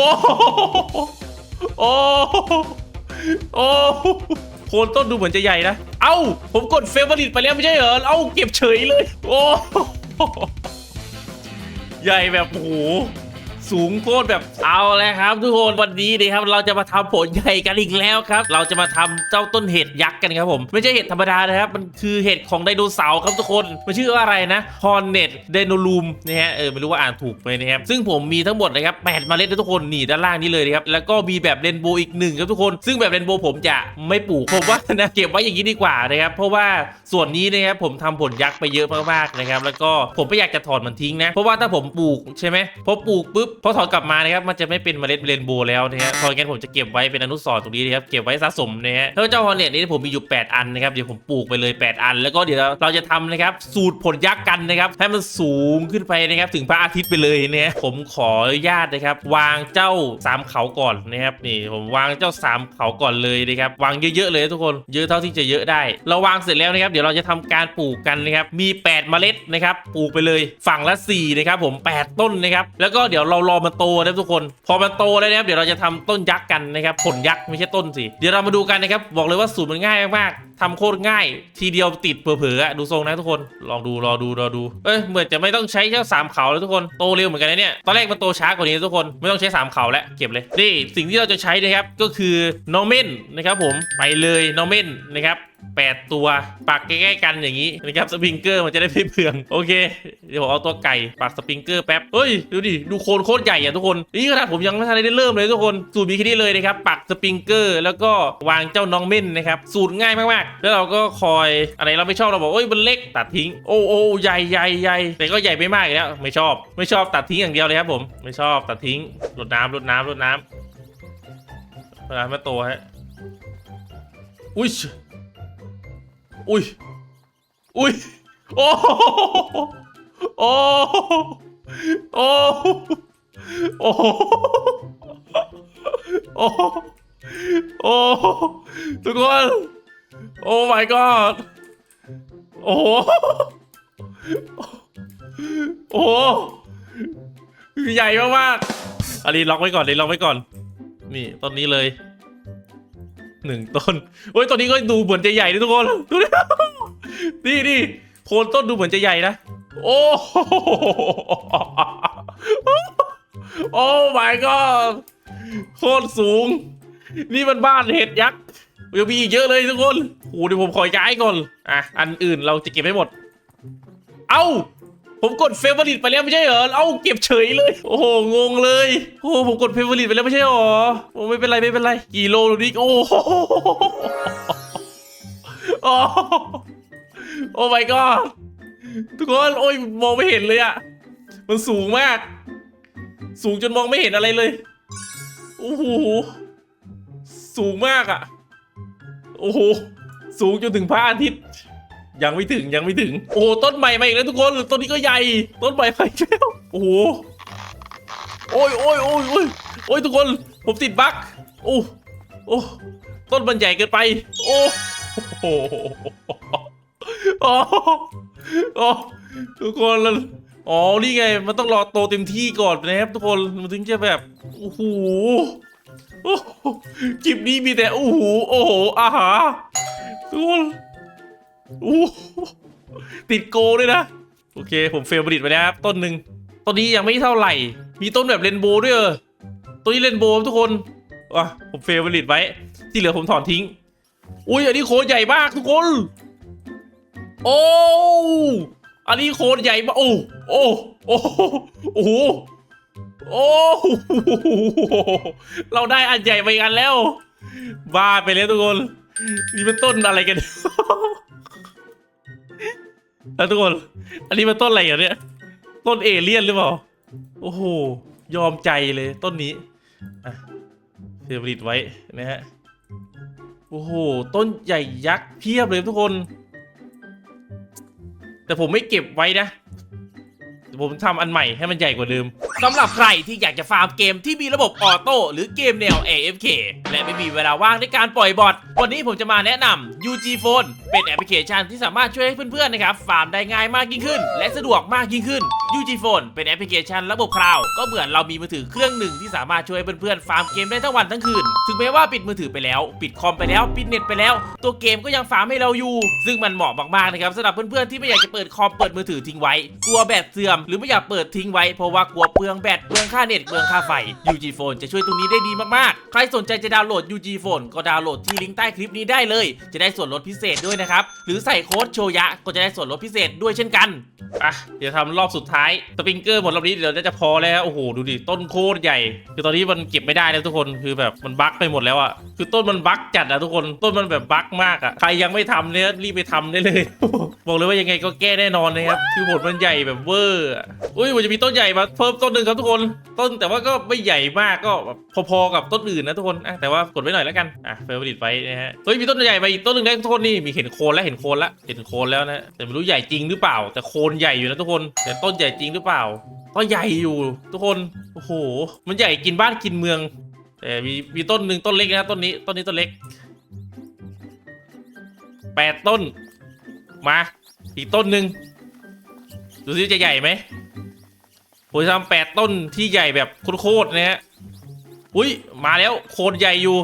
โอ้โหโอ้โหโอ้โหโคนต้นดูเหมือนจะใหญ่นะ เอ้า ผมกดเฟเวอริตไปแล้วไม่ใช่เหรอ เอ้า เก็บเฉยเลย โอ้โหใหญ่แบบโอ้โห สูงโคตรแบบเอาแล้วครับ ทุกคนวันนี้นะครับเราจะมาทำผลใหญ่กันอีกแล้วครับ เราจะมาทำเจ้าต้นเห็ดยักษ์กันครับผมไม่ใช่เห็ดธรรมดานะครับ มันคือเห็ดของไดโนเสาร์ครับทุกคนมันชื่อว่าอะไรนะฮอนเน็ตไดโนลูมนะฮะเออไม่รู้ว่าอ่านถูกไหมนะครับซึ่งผมมีทั้งหมดนะครับแปดเมล็ดนะทุกคนนี่ด้านล่างนี้เลยนะครับแล้วก็มีแบบเรนโบว์อีกหนึ่งครับทุกคน ซึ่งแบบเรนโบว์ผมจะไม่ปลูกผมว่านะเก็บไว้อย่างนี้ดีกว่านะครับเพราะว่าส่วนนี้นะครับผมทำผลยักษ์ไปเยอะมากๆนะครับแล้วก็ผมไม่อยากจะถอดมันทิ้งนะเพราะว่าถ้าผมปลูกใช่ไหมพอปลูกปุ๊บพอถอดกลับมานะครับมันจะไม่เป็นเมล็ดเรนโบว์แล้วนะฮะพองั้นผมจะเก็บไว้เป็นอนุสรณ์ตรงนี้นะครับเก็บไว้สะสมนะฮะแล้วเจ้าฮอนเน็ตนี้ผมมีอยู่ 8 อันนะครับเดี๋ยวผมปลูกไปเลย 8 อัน แล้วก็เดี๋ยวเราจะทำนะครับสูตรผลยักษ์กันนะครับให้มันสูงขึ้นไปนะครับถึงพระอาทิตย์ไปเลยนะฮะผมขออนุญาตนะครับวางเจ้าสามเขาก่อนนะครับนี่ผมวางเจ้าสามเขาก่อนเลยนะครับวางเยอะๆเลยทุกคนเยอะเท่าที่จะเยอะได้ เราวางเสร็จแล้วนะครับเดี๋ยวเราจะทำการปลูกกันนะครับมี 8 เมล็ดนะครับปลูกไปเลยฝั่งละ4นะครับผม 8 ต้นนะครับแล้วก็เดี๋ยวเรารอมันโตนะครับทุกคน พอมันโตแล้วนะครับเดี๋ยวเราจะทำต้นยักษ์กันนะครับผลยักษ์ไม่ใช่ต้นสิเดี๋ยวเรามาดูกันนะครับบอกเลยว่าสูตรมันง่ายมากๆทำโคตรง่าย ทีเดียวติดเผลอๆอะดูทรงนะทุกคนลองดูรอดูรอดูเอ้ยเหมือนจะไม่ต้องใช้เจ้าสามเขาแล้วทุกคนโตเร็วเหมือนกันนะเนี่ยตอนแรกมันโตช้ากว่านี้ทุกคนไม่ต้องใช้สามเขาแล้วเก็บเลยนี่สิ่งที่เราจะใช้นะครับก็คือน้องเม่นนะครับผมไปเลยน้องเม่นนะครับ แปดตัวปักใกล้ๆกันอย่างนี้นะครับสปริงเกอร์มันจะได้ไม่เปลืองโอเค เดี๋ยวผมเอาตัวไก่ปักสปริงเกอร์แป๊บเฮ้ยดูดิดูโคนโคตรใหญ่อะทุกคนนี่ขนาดผมยังไม่ทันได้เริ่มเลยทุกคนสูตรมีแค่นี้เลยนะครับปักสปริงเกอร์แล้วก็วางเจ้าน้องเม่นนะครับสูตรง่ายมากๆ แล้วเราก็คอยอะไรเราไม่ชอบเราบอกเอ้ยมันเล็กตัดทิ้งโอ้โอ้ใหญ่ใหญ่ใหญ่แต่ก็ใหญ่ไม่มากแล้วไม่ชอบ ไม่ชอบตัดทิ้งอย่างเดียวเลยครับผมไม่ชอบตัดทิ้งรดน้ำรดน้ำรดน้ำรดน้ำมาโตฮะอุ้ย อุ้ย อุ้ย โอ้โหโอ้โหโอ้โหโอ้โหโอ้โหโอ้โหทุกคน โอ้ my god โอ้โหโอ้โหใหญ่มากๆอันนี้ล็อกไว้ก่อนเลยล็อกไว้ก่อน นี่ต้นนี้เลย หนึ่งต้นโอ้ยต้นนี้ก็ดูเหมือนจะใหญ่นะทุกคนดูดินี่นี่โคนต้นดูเหมือนจะใหญ่นะโอ้โโอ้ my god โคตรสูง นี่มันบ้านเห็ดยักษ์ยังมีอีกเยอะเลยทุกคนโอ้เดี๋ยวผมขอย้ายก่อน อะ อันอื่นเราจะเก็บให้หมด เอ้า ผมกดเฟเวอริตไปแล้วไม่ใช่เหรอ เอ้าเก็บเฉยเลย โอ้โห งงเลย โอ้ผมกดเฟเวอริตไปแล้วไม่ใช่เหรอ โอ้ไม่เป็นไรไม่เป็นไร กี่โลดูดิโอ้โหโอ้โหโอ้ my god ทุกคน โอ้ยมองไม่เห็นเลยอะมันสูงมาก สูงจนมองไม่เห็นอะไรเลย โอ้โห สูงมากอะโอ้โห สูงจนถึงพระอาทิตย์ ยังไม่ถึงยังไม่ถึง โอ้ต้นใหม่มาอีกแล้วทุกคนต้นนี้ก็ใหญ่ ต้นใหม่มาอีกแล้วโอ้โหโอ้ยโอ้ยโอ้ยโอ้ยโอ้ยทุกคนผมติดบั๊กโอ้โอ้ต้นมันใหญ่เกินไป โอ้โหโอ้โอ้ทุกคนแล้วอ๋อ นี่ไง มันต้องรอโตเต็มที่ก่อนนะครับทุกคน มันถึงจะแบบ โอ้โหโอ้คลิปนี้มีแต่ โอ้โห โอ้โหอาหาทุกคน อ้ติดโกด้วยนะ โอเค ผมเฟลบริดไปแล้วครับต้นหนึ่งต้นนี้ยังไม่เท่าไหร่ มีต้นแบบเรนโบว์ด้วยเออต้นนี้เรนโบว์ทุกคนอะผมเฟลบริดไว้ ที่เหลือผมถอนทิ้ง อุ้ยอันนี้โคนใหญ่มากทุกคน โอ้อันนี้โคนใหญ่มากโอ้โอ้โอ้โอ้โหโอ้เราได้อันใหญ่ไปกันแล้วบ้าไปแล้วทุกคนนี่เป็นต้นอะไรกัน แล้วทุกคน อันนี้มันต้นอะไรอะเนี่ยต้นเอเลี่ยนหรือเปล่า โอ้โห ยอมใจเลยต้นนี้อะเฟรลิตไว้นะฮะ โอ้โห ต้นใหญ่ยักษ์เพียบเลยทุกคน แต่ผมไม่เก็บไว้นะ ผมทำอันใหม่ให้มันใหญ่กว่าเดิม สำหรับใครที่อยากจะฟาร์มเกมที่มีระบบออโต้หรือเกมแนว AFK และไม่มีเวลาว่างในการปล่อยบอทวันนี้ผมจะมาแนะนำ UG Phone เป็นแอปพลิเคชันที่สามารถช่วยให้เพื่อนๆนะครับฟาร์มได้ง่ายมากยิ่งขึ้น และสะดวกมากยิ่งขึ้น UG Phone เป็นแอปพลิเคชันระบบคลาวด์ก็เหมือนเรามีมือถือเครื่องหนึ่งที่สามารถช่วยให้เพื่อนๆฟาร์มเกมได้ทั้งวันทั้งคืนถึงแม้ว่าปิดมือถือไปแล้ว ปิดคอมไปแล้วปิดเน็ตไปแล้ว ตัวเกมก็ยังฟาร์มให้เราอยู่ ซึ่งมันเหมาะมากๆนะครับสำหรับเพื่อนๆที่ไม่อยากจะเปิดคอมเปิดมือถือทิ้งไว้กลัวแบตเสื่อมหรือไม่อยากเปิดทิ้งไว้เพราะว่ากลัวเปลืองแบตเบืองค่าเน็ตเบืองค่าไฟ UG Phone จะช่วยตรงนี้ได้ดีมากๆ ใครสนใจจะดาวน์โหลด UG Phone ก็ดาวน์โหลดที่ลิงก์ใต้คลิปนี้ได้เลย จะได้ส่วนลดพิเศษด้วยนะครับ หรือใส่โค้ดโชยะก็จะได้ส่วนลดพิเศษด้วยเช่นกันอะเดี๋ยวทำรอบสุดท้ายสปริงเกอร์หมดรอบนี้เดี๋ยวจะพอแล้วโอ้โหดูดิต้นโคตรใหญ่ คือตอนนี้มันเก็บไม่ได้แล้วทุกคนคือแบบมันบั๊กไปหมดแล้วอะคือต้นมันบั๊กจัดอะทุกคนต้นมันแบบบั๊กมากอะใครยังไม่ทำเนี่ยรีบไปทำได้เลย บอกเลยว่ายังไงก็แก้แน่นอนนะครับคือผลมันใหญ่แบบเวอร์อุ้ยมันจะมีต้นใหญ่มาเพิ่มต้นหนึ่งครับทุกคน ต้นแต่ว่าก็ไม่ใหญ่มากก็พอๆกับต้นอื่นนะทุกคนอะแต่ว่ากดไว้หน่อยแล้วกันอะเฟรผลิตไว้นะฮะเฮ้ยมีต้นใหญ่มาอีกต้นหนึ่งได้ทุกคนนี่มีเห็นโคนแล้วเห็นโคนแล้วเห็นโคนแล้วนะแต่ไม่รู้ใหญ่จริงหรือเปล่า แต่โคนใหญ่อยู่นะทุกคนแต่ต้นใหญ่จริงหรือเปล่า ก็ใหญ่อยู่ทุกคนโอ้โหมันใหญ่กินบ้านกินเมืองแต่มีมีต้นหนึ่งต้นเล็กนะต้นนี้ต้นนี้ต้นเล็กแปดต้น มา อีกต้นหนึ่งดูสิจะใหญ่ไหมผมจะทำแปดต้นที่ใหญ่แบบโคตรๆนะฮะ อุ้ยมาแล้วโคนใหญ่อยู่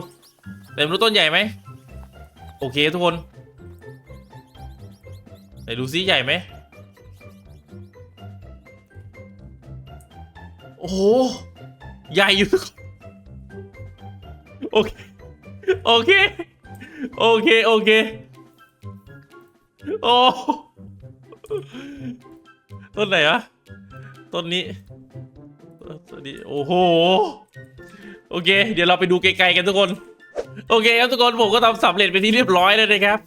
แต่ไม่รู้ต้นใหญ่ไหมโอเคทุกคนไหนดูซิใหญ่ไหมโอ้โหใหญ่อยู่ทุกคนโอเคโอเคโอเคโอเคโอ้ต้นไหนวะต้นนี้ต้นนี้โอ้โห โอเค เดี๋ยวเราไปดูไกลๆกันทุกคน โอเคครับทุกคนผมก็ทำสำเร็จไปที่เรียบร้อยแล้วนะครับ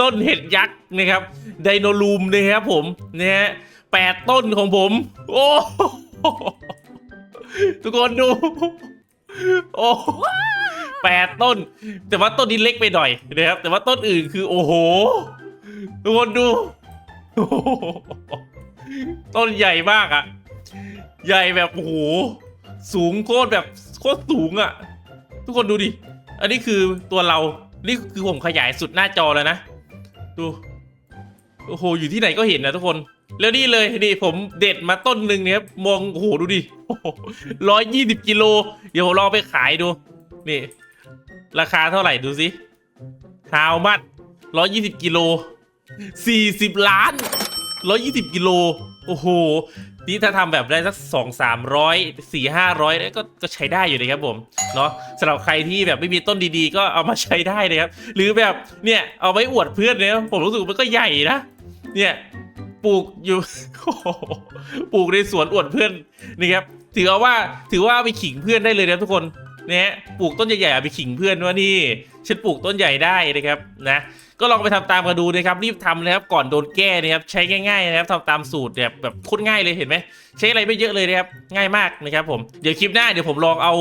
ต้นเห็ดยักษ์นะครับ ไดโนลูมนะครับผมนะฮะแปดต้นของผม โอ้โหทุกคนดู โอ้แปดต้น แต่ว่าต้นนี้เล็กไปหน่อยนะครับ แต่ว่าต้นอื่นคือ โอ้โห ทุกคนดูโอ้โหต้นใหญ่มากอะใหญ่แบบโอ้โห สูงโคตรแบบโคตรสูงอะทุกคนดูดิ อันนี้คือตัวเรา นี่คือผมขยายสุดหน้าจอแล้วนะ ดู โอ้โห อยู่ที่ไหนก็เห็นนะทุกคน แล้วนี่เลยนี่ผมเด็ดมาต้นหนึ่งเนี่ยมอง โอ้โห ดูดิร้อยยี่สิบกิโล เดี๋ยวผมลองไปขายดู นี่ ราคาเท่าไหร่ดูสิฮาวมัดร้อยยี่สิบกิโลสี่สิบล้าน ร้อยยี่สิบกิโล โอ้โห นี่ถ้าทำแบบได้สักสองสามร้อยสี่ห้าร้อยก็ก็ใช้ได้อยู่นะครับผม เนาะสำหรับใครที่แบบไม่มีต้นดีๆ ก็เอามาใช้ได้นะครับ หรือแบบเนี่ยเอาไว้อวดเพื่อนเนี่ยผมรู้สึกมันก็ใหญ่นะ เนี่ยปลูกอยู่โอ้โหปลูกในสวนอวดเพื่อนนี่ครับ ถือว่าถือว่าไปขิงเพื่อนได้เลยนะทุกคน เนี่ยปลูกต้นใหญ่ๆไปขิงเพื่อนว่านี่ ฉันปลูกต้นใหญ่ได้นะครับนะก็ลองไปทำตามกันดูนะครับรีบทำนะครับก่อนโดนแก้นะครับใช้ง่ายๆนะครับทำตามสูตรแบบแบบโคตรง่ายเลยเห็นไหมใช้อะไรไม่เยอะเลยนะครับง่ายมากนะครับผมเดี๋ยวคลิปหน้าเดี๋ยวผมลองเอา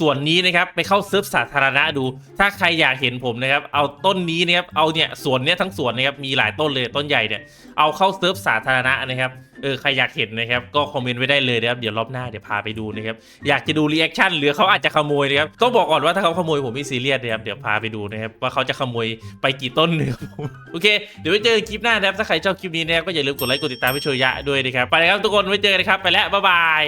ส่วนนี้นะครับไปเข้าเซิร์ฟสาธารณะดู ถ้าใครอยากเห็นผมนะครับเอาต้นนี้นะครับเอาเนี่ยสวนเนี้ยทั้งสวนนะครับมีหลายต้นเลยต้นใหญ่เนี่ยเอาเข้าเซิร์ฟสาธารณะนะครับเออใครอยากเห็นนะครับก็คอมเมนต์ไว้ได้เลยนะครับเดี๋ยวรอบหน้าเดี๋ยวพาไปดูนะครับอยากจะดูรีแอคชั่นหรือเขาอาจจะขโมยนะครับต้องบอกก่อนว่าถ้าเขาขโมยผมไม่ซีเรียสนะครับเดี๋ยวพาไปดูนะครับ ว่าเขาจะขโมยไปกี่ต้นนะครับผมโอเค เดี๋ยวไว้เจอคลิปหน้านะครับถ้าใครชอบคลิปนี้นะครับก็อย่าลืมกดไลค์กดติดตามให้โชยะด้วยนะครับไปแล้วครับทุกคนไว้เจอกันนะครับไปแล้วบ๊ายบาย